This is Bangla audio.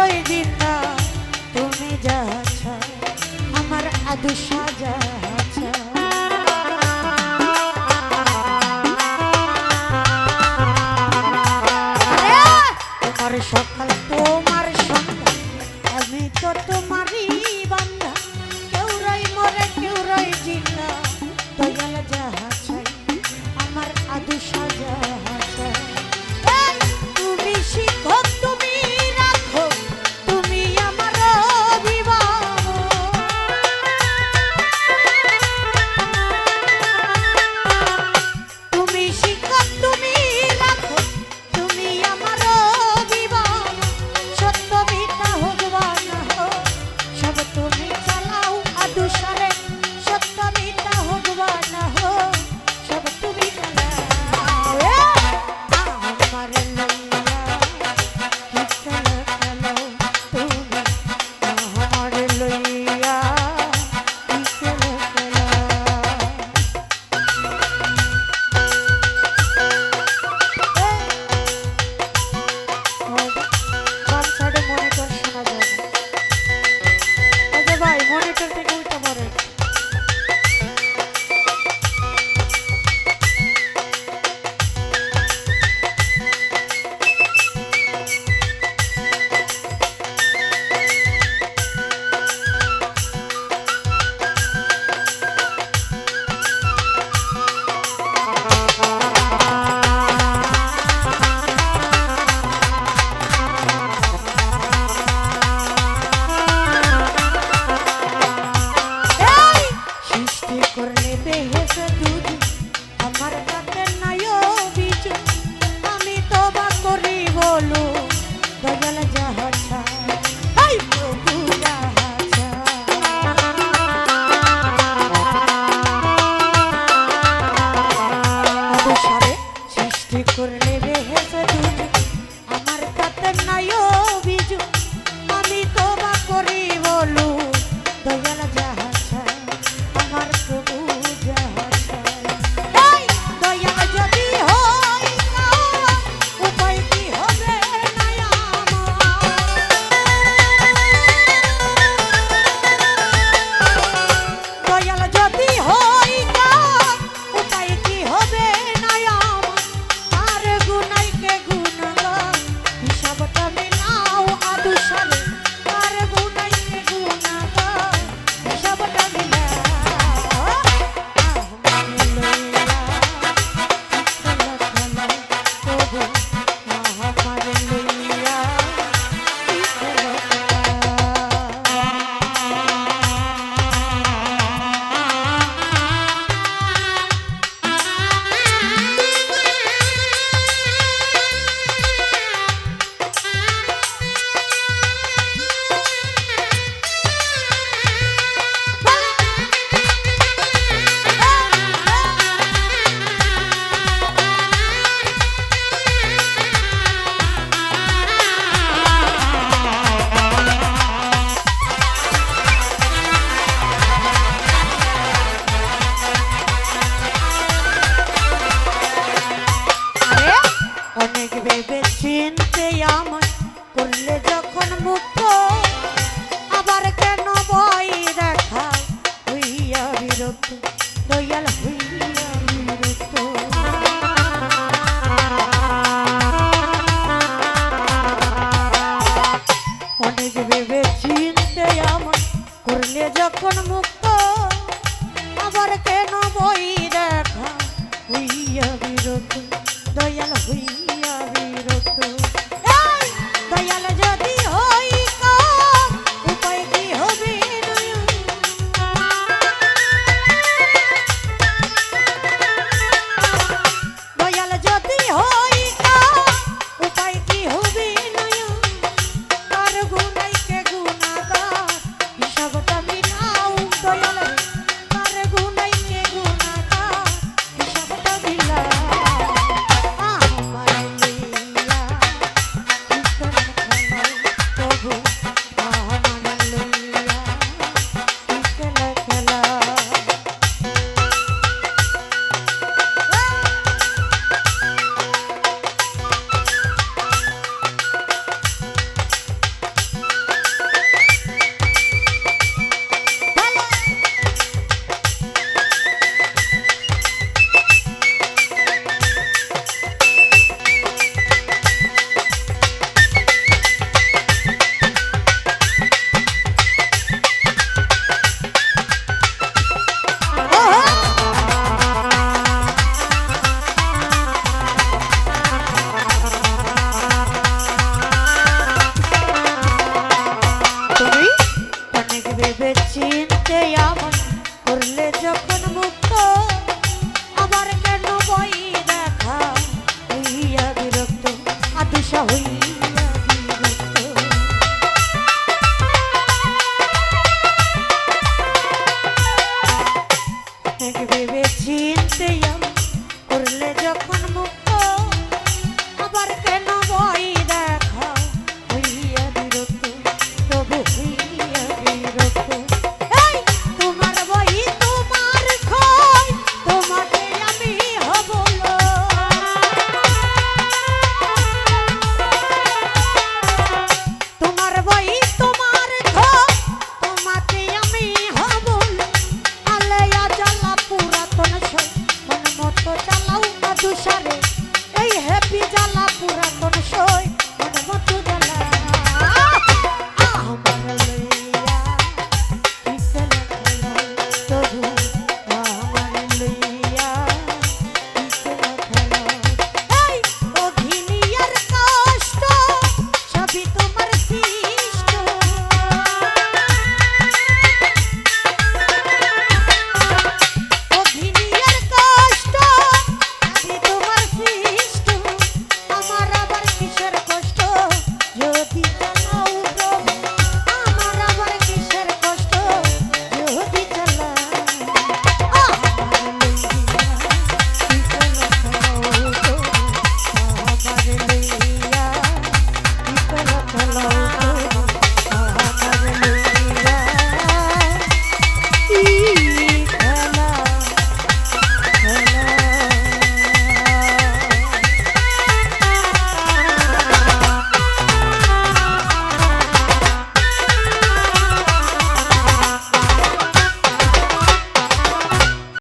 ওই দিন না তুমি যাচ্ছ আমার আদু সাজা তোমার সকাল, তোমার সন্ধ্যা, আমি তো তোমারই চিনতে আমার করলে যখন মুক্ত